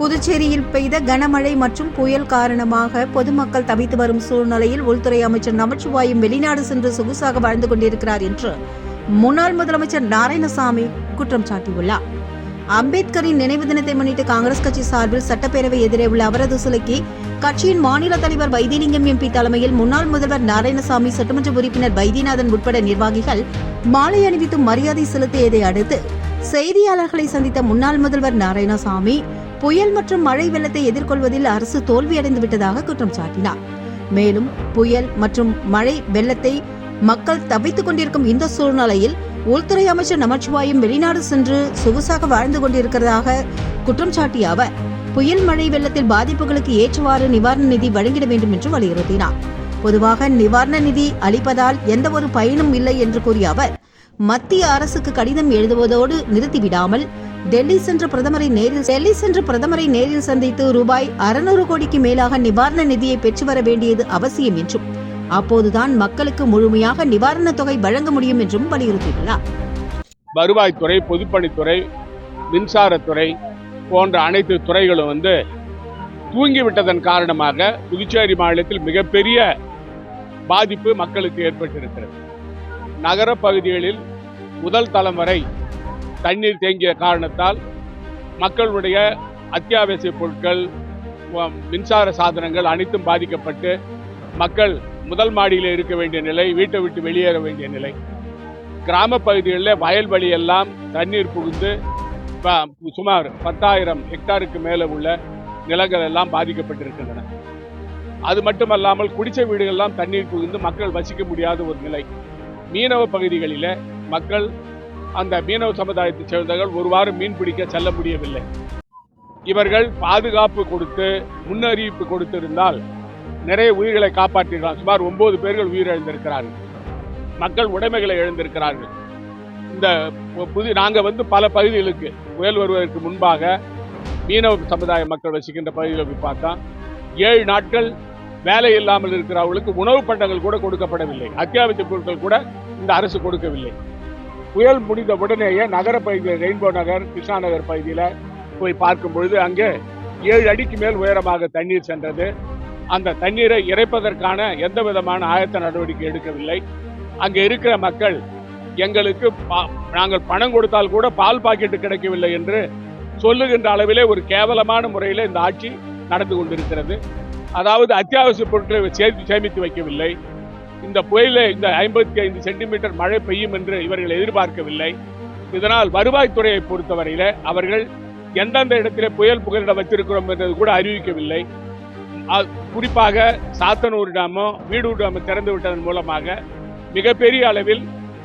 புதுச்சேரியில் பெய்த கனமழை மற்றும் புயல் காரணமாக பொதுமக்கள் தவித்து வரும் சூழ்நிலையில் உள்துறை அமைச்சர் நமச்சிவாயும் வெளிநாடு சென்று சொகுசாக வாழ்ந்து கொண்டிருக்கிறார் என்று முன்னாள் முதலமைச்சர் நாராயணசாமி குற்றம் சாட்டியுள்ளார். அம்பேத்கரின் நினைவு தினத்தை முன்னிட்டு காங்கிரஸ் கட்சி சார்பில் சட்டப்பேரவை எதிரே உள்ள அவரது சிலைக்கு கட்சியின் மாநில தலைவர் வைத்திலிங்கம் எம்பி தலைமையில் முன்னாள் முதல்வர் நாராயணசாமி சட்டமன்ற உறுப்பினர் வைத்தியநாதன் உட்பட நிர்வாகிகள் மாலை அணிவித்து மரியாதை செலுத்தியதை அடுத்து செய்தியாளர்களை சந்தித்த முன்னாள் முதல்வர் நாராயணசாமி புயல் மற்றும் மழை வெள்ளத்தை எதிர்கொள்வதில் அரசு தோல்வியடைந்து விட்டதாக குற்றம் சாட்டினார். மேலும் புயல் மற்றும் மழை வெள்ளத்தை மக்கள் தவித்துக் கொண்டிருக்கும் இந்த சூழ்நிலையில் உள்துறை அமைச்சர் நமச்சிவாயும் வெளிநாடு சென்று சொகுசாக வாழ்ந்து கொண்டிருக்கிறதாக குற்றம் சாட்டிய அவர் புயல் மழை வெள்ளத்தில் பாதிப்புகளுக்கு ஏற்றவாறு நிவாரண நிதி வழங்கிட வேண்டும் என்று வலியுறுத்தினார். பொதுவாக நிவாரண நிதி அளிப்பதால் எந்த ஒரு பயனும் இல்லை என்று கூறிய அவர் மத்திய அரசுக்கு கடிதம் எழுதுவதோடு நிறுத்திவிடாமல் டெல்லி சென்ற பிரதமரை நேரில் டெல்லி சென்ற பிரதமரை நேரில் சந்தித்து ரூபாய் அறுநூறு கோடிக்கு மேலாக நிவாரண நிதியை பெற்று வர வேண்டியது அவசியம் என்றும் அப்போதுதான் மக்களுக்கு முழுமையாக நிவாரணத் தொகை வழங்க முடியும் என்றும் வலியுறுத்தியுள்ளார். வருவாய்த்துறை பொதுப்பணித்துறை மின்சாரத்துறை போன்ற அனைத்து துறைகளும் வந்து தூங்கிவிட்டதன் காரணமாக புதுச்சேரி மாநிலத்தில் மிகப்பெரிய பாதிப்பு மக்களுக்கு ஏற்பட்டிருக்கிறது. நகர பகுதிகளில் முதல் தலைமுறை தண்ணீர் தேங்கிய காரணத்தால் மக்களுடைய அத்தியாவசிய பொருட்கள் மின்சார சாதனங்கள் அனைத்தும் பாதிக்கப்பட்டு மக்கள் முதல் மாடியில் இருக்க வேண்டிய நிலை வீட்டை விட்டு வெளியேற வேண்டிய நிலை. கிராம பகுதிகளில் வயல்வெளி எல்லாம் தண்ணீர் புகுந்து சுமார் பத்தாயிரம் ஹெக்டாருக்கு மேலே உள்ள நிலங்கள் எல்லாம் பாதிக்கப்பட்டிருக்கின்றன. அது மட்டுமல்லாமல் குடிசை வீடுகள்லாம் தண்ணீர் புகுந்து மக்கள் வசிக்க முடியாத ஒரு நிலை. மீனவ பகுதிகளில் மக்கள் அந்த மீனவ சமுதாயத்தைச் சேர்ந்தவர்கள் ஒரு வாரம் மீன் பிடிக்க செல்ல முடியவில்லை. இவர்கள் பாதுகாப்பு கொடுத்து முன்னறிவிப்பு கொடுத்திருந்தால் நிறைய உயிர்களை காப்பாற்றிடலாம். சுமார் ஒன்பது பேர்கள் உயிரிழந்திருக்கிறார்கள். மக்கள் உடைமைகளை இழந்திருக்கிறார்கள். இந்த புது நாங்கள் வந்து பல பகுதிகளுக்கு புயல் வருவதற்கு முன்பாக மீனவ சமுதாய மக்கள் வசிக்கின்ற பகுதிகளை போய் பார்த்தா ஏழு நாட்கள் வேலை இல்லாமல் இருக்கிறவர்களுக்கு உணவு பண்டங்கள் கூட கொடுக்கப்படவில்லை. அத்தியாவசிய பொருட்கள் கூட இந்த அரசு கொடுக்கவில்லை. புயல் முடிந்த உடனேயே நகர பகுதியில் ரெயின்போ நகர் கிருஷ்ணா நகர் பகுதியில் போய் பார்க்கும் பொழுது அங்கே ஏழு அடிக்கு மேல் உயரமாக தண்ணீர் சென்றது. அந்த தண்ணீரை இறைப்பதற்கான எந்த விதமான ஆயத்த நடவடிக்கை எடுக்கவில்லை. அங்கே இருக்கிற மக்கள் எங்களுக்கு பா- நாங்கள் பணம் கொடுத்தால் கூட பால் பாக்கெட்டு கிடைக்கவில்லை என்று சொல்லுகின்ற அளவிலே ஒரு கேவலமான முறையில் இந்த ஆட்சி நடந்து கொண்டிருக்கிறது. அதாவது அத்தியாவசிய பொருட்களை சேர்த்து சேமித்து வைக்கவில்லை. இந்த புயலில் இந்த ஐம்பத்தி ஐந்து சென்டிமீட்டர் மழை பெய்யும் என்று இவர்கள் எதிர்பார்க்கவில்லை. இதனால் வருவாய்த்துறையை பொறுத்தவரையில அவர்கள் எந்தெந்த இடத்திலே புயல் புகலிடம் வச்சிருக்கிறோம் என்றது கூட அறிவிக்கவில்லை. குறிப்பாக சாத்தனூர் டேமோ வீடூர் டேமோ திறந்து விட்டதன் மூலமாக மிகப்பெரிய அளவில்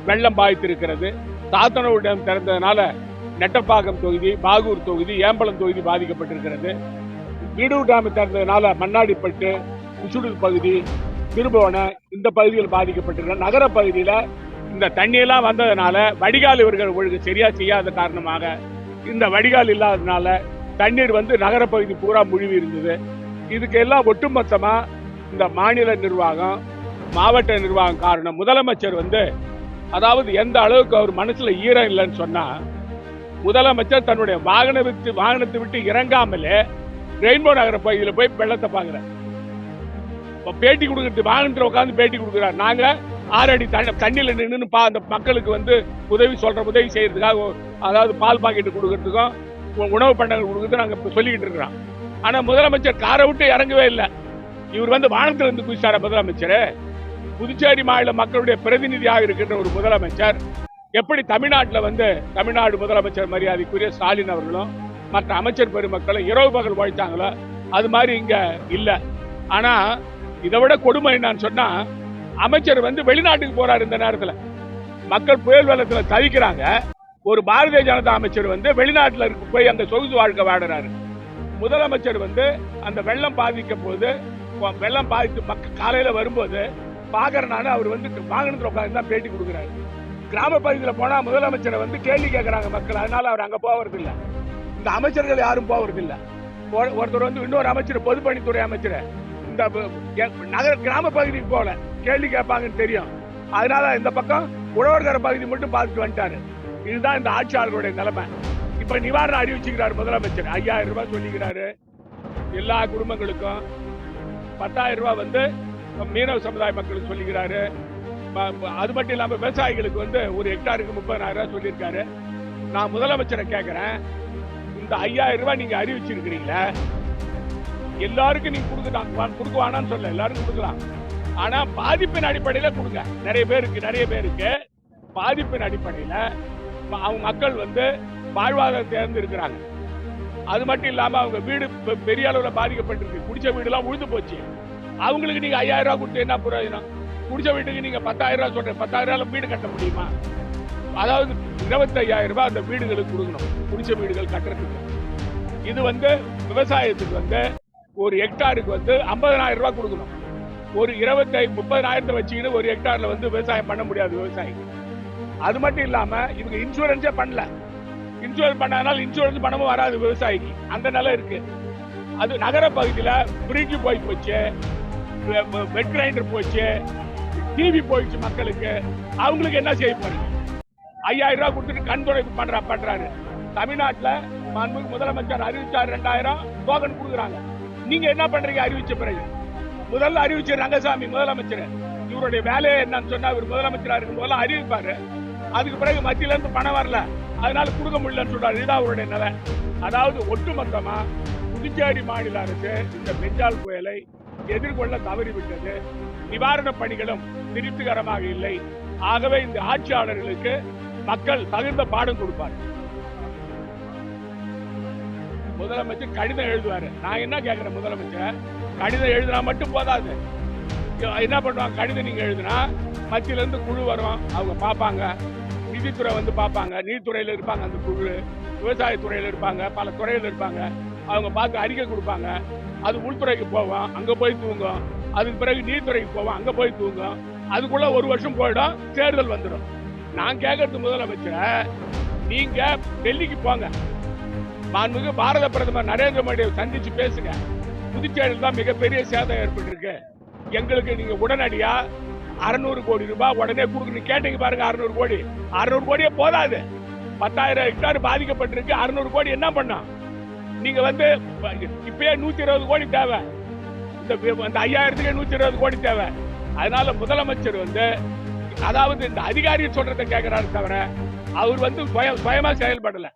வெள்ளம் பாய்த்திருக்கிறது. சாத்தனூர் டேம் திறந்ததுனால நெட்டப்பாக்கம் தொகுதி பாகூர் தொகுதி ஏம்பலம் தொகுதி பாதிக்கப்பட்டிருக்கிறது. வீடூர் டேம் திறந்ததுனால மண்ணாடிப்பட்டு குசுடூர் பகுதி திருபுவனை இந்த பகுதிகள் பாதிக்கப்பட்டிருக்க நகர பகுதியில் இந்த தண்ணியெல்லாம் வந்ததுனால வடிகால் இவர்கள் ஒழுங்கு சரியா செய்யாத காரணமாக இந்த வடிகால் இல்லாததுனால தண்ணீர் வந்து நகரப்பகுதி பூரா முழுவி இருந்தது. இதுக்கு எல்லாம் ஒட்டுமொத்தமா இந்த மாநில நிர்வாகம் மாவட்ட நிர்வாகம் காரணம் முதலமைச்சர் வந்து அதாவது எந்த அளவுக்கு அவர் மனசுல ஈரம் இல்லைன்னு சொன்னா முதலமைச்சர் தன்னுடைய வாகன விட்டு வாகனத்தை விட்டு இறங்காமலே ரெயின்போ நகர பகுதியில் போய் வெள்ளத்தை பார்க்குறார் பேட்டி கொடுக்கறது வாகனத்தில் உட்காந்து பேட்டி கொடுக்குறார் நாங்கள் ஆறு அடி தண்ணி தண்ணியில் நின்று பா அந்த மக்களுக்கு வந்து உதவி சொல்ற உதவி செய்யறதுக்காக அதாவது பால் பாக்கெட்டு கொடுக்கறதுக்கும் உணவு பண்டங்கள் கொடுக்கறது நாங்கள் சொல்லிக்கிட்டு இருக்கிறோம். ஆனால் முதலமைச்சர் காரை விட்டு இறங்கவே இல்லை. இவர் வந்து வானத்தில் இருந்து குதிச்சார முதலமைச்சர்? புதுச்சேரி மாநில மக்களுடைய பிரதிநிதியாக இருக்கின்ற ஒரு முதலமைச்சர் எப்படி தமிழ்நாட்டில் வந்து தமிழ்நாடு முதலமைச்சர் மரியாதைக்குரிய ஸ்டாலின் அவர்களும் மற்ற அமைச்சர் பெருமக்களும் இரவு பகல் உழைத்தாங்களோ அது மாதிரி இங்கே இல்லை. ஆனால் இதை விட கொடுமை என்னன்னு சொன்னா அமைச்சர் வந்து வெளிநாட்டுக்கு போறாரு இந்த நேரத்துல. மக்கள் புயல் வெள்ளத்துல தவிக்கிறாங்க. ஒரு பாரதிய ஜனதா அமைச்சர் வந்து வெளிநாட்டுல இருக்கு போய் அந்த சொகுசு வாழ்க்கை வாடுறாரு. முதலமைச்சர் வந்து அந்த வெள்ளம் பாதிக்க போது வெள்ளம் பாதித்து மக்கள் காலையில வரும்போது பாக்குறனால அவர் வந்து வாகனத்தில் உட்காந்து தான் பேட்டி கொடுக்குறாரு. கிராம பகுதியில் போனா முதலமைச்சரை வந்து கேள்வி கேட்கறாங்க மக்கள். அதனால அவர் அங்க போவது இல்லை இந்த அமைச்சர்கள் யாரும் போவது இல்லை ஒருத்தர் வந்து இன்னொரு அமைச்சர் பொதுப்பணித்துறை அமைச்சர் இந்த நகர கிராம பகுதிக்கு போல கேள்வி கேட்பாங்கன்னு தெரியும். அதனால இந்த பக்கம் உழவர்கர பகுதி மட்டும் பார்த்துட்டு வந்துட்டாரு. இதுதான் இந்த ஆட்சியாளர்களுடைய நிலைமை. இப்ப நிவாரணம் அறிவிச்சுக்கிறாரு முதலமைச்சர். ஐயாயிரம் ரூபாய் சொல்லிக்கிறாரு. எல்லா குடும்பங்களுக்கும் பத்தாயிரம் ரூபாய் வந்து மீனவ சமுதாய மக்களுக்கு சொல்லிக்கிறாரு. அது மட்டும் இல்லாம விவசாயிகளுக்கு வந்து ஒரு ஹெக்டாருக்கு முப்பதாயிரம் ரூபாய் சொல்லியிருக்காரு. நான் முதலமைச்சரை கேட்கிறேன் இந்த ஐயாயிரம் ரூபாய் நீங்க அறிவிச்சிருக்கிறீங்களே எல்லாருக்கும் நீங்க கொடுக்கலாம் கொடுக்க வேணாம்னு சொல்ல எல்லாருக்கும் கொடுக்கலாம். ஆனா பாதிப்பின் அடிப்படையில கொடுங்க. நிறைய பேருக்கு நிறைய பேருக்கு பாதிப்பின் அடிப்படையில அவங்க மக்கள் வந்து வாழ்வாதாரத்தை இருக்கிறாங்க. அது மட்டும் இல்லாம அவங்க வீடு பெரிய அளவுல பாதிக்கப்பட்டிருக்கு. குடிச்ச வீடுலாம் உழுது போச்சு. அவங்களுக்கு நீங்க ஐயாயிரம் ரூபாய் கொடுத்து என்ன பிரயோஜனம்? குடிச்ச வீட்டுக்கு நீங்க பத்தாயிரம் ரூபாய் சொல்ற பத்தாயிரம் ரூபாய் வீடு கட்ட முடியுமா? அதாவது இருபத்தி ஐயாயிரம் ரூபாய் அந்த வீடுகளுக்கு கொடுக்கணும். குடிச்ச வீடுகள் கட்டுறதுக்கு. இது வந்து விவசாயத்துக்கு வந்து ஒரு ஹெக்டாருக்கு வந்து ஐம்பதனாயிரம் ரூபாய் கொடுக்கணும். ஒரு இருபத்தி முப்பதனாயிரத்தை வச்சுக்கிட்டு ஒரு ஹெக்டார்ல வந்து விவசாயம் பண்ண முடியாது விவசாயி அது மட்டும் இல்லாம இவங்க இன்சூரன்ஸே பண்ணல. இன்சூரன்ஸ் பண்ணாதனால இன்சூரன்ஸ் பணமும் வராது விவசாயிக்கு. அந்த நிலை இருக்கு. அது நகர பகுதியில ஃப்ரிட்ஜ் போய் போச்சு. வெட் கிரைண்டர் போச்சு. டிவி போயிடுச்சு மக்களுக்கு. அவங்களுக்கு என்ன செய்ய போறீங்க? ஐயாயிரம் ரூபாய் கொடுத்துட்டு கண் துடைப்பு பண்றா பண்றாரு. தமிழ்நாட்டுல முதலமைச்சர் அறிவிச்சார் ரெண்டாயிரம். டோக்கன் கொடுக்குறாங்க. நீங்க என்ன பண்றீங்க? அறிவிச்ச பிறகு. முதல்ல அறிவிச்ச ரங்கசாமி முதலமைச்சர். இவருடைய வேலையை என்னன்னு சொன்னா இவர் முதலமைச்சரா இருக்கும் போதெல்லாம் அறிவிப்பாரு. அதுக்கு பிறகு மத்தியில இருந்து பணம் வரல. அதனால கொடுக்க முடியலன்னு சொல்றாரு இதுதான் அவருடைய நிலை அதாவது ஒட்டுமொத்தமா புதுச்சேரி மாநில அரசு இந்த பெஞ்சால் புயலை எதிர்கொள்ள தவறிவிட்டது. நிவாரணப் பணிகளும் திருப்திகரமாக இல்லை. ஆகவே இந்த ஆட்சியாளர்களுக்கு மக்கள் தகுந்த பாடம் கொடுப்பார்கள். முதலமைச்சர் கடிதம் எழுதுவாரு. நான் என்ன கேட்கிறேன் முதலமைச்சர்? கடிதம் எழுதினா மட்டும் போதாது. என்ன பண்ணுவாங்க? கடிதம் நீங்க எழுதுனா மத்தியில இருந்து குழு வரும். அவங்க பார்ப்பாங்க. நிதித்துறை வந்து பார்ப்பாங்க. நீதித்துறையில இருப்பாங்க அந்த குழு. விவசாயத்துறையில இருப்பாங்க. பல துறையில இருப்பாங்க. அவங்க பார்த்து அறிக்கை கொடுப்பாங்க. அது உள்துறைக்கு போவோம். அங்க போய் தூங்கும். அதுக்கு பிறகு நீதித்துறைக்கு போவோம். அங்க போய் தூங்கும். அதுக்குள்ள ஒரு வருஷம் போயிடும். தேர்தல் வந்துடும். நான் கேட்கறது முதலமைச்சரை நீங்க டெல்லிக்கு போங்க. மாண்புமிகு பாரத பிரதமர் நரேந்திர மோடியை சந்திச்சு பேசுங்க. புதுச்சேரியில் தான் மிகப்பெரிய சேதம் ஏற்பட்டிருக்கு. எங்களுக்கு நீங்க உடனடியா அறுநூறு கோடி ரூபாய் உடனே கொடுக்கணும் கேட்டீங்க பாருங்க அறுநூறு கோடி. அறுநூறு கோடியே போதாது. பத்தாயிரம் ஹெக்டார் பாதிக்கப்பட்டிருக்கு. அறுநூறு கோடி என்ன பண்ணா? நீங்க வந்து இப்பயே நூத்தி இருபது கோடி தேவை. இந்த அந்த ஐயாயிரத்துக்கு நூத்தி இருபது கோடி தேவை. அதனால முதலமைச்சர் வந்து அதாவது இந்த அதிகாரி சொல்றதை கேட்கிறாரு தவிர அவர் வந்து சுயமா செயல்படல.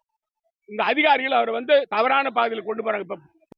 இந்த அதிகாரிகள் அவர் வந்து தவறான பாதையில் கொண்டு போறாங்க. இப்ப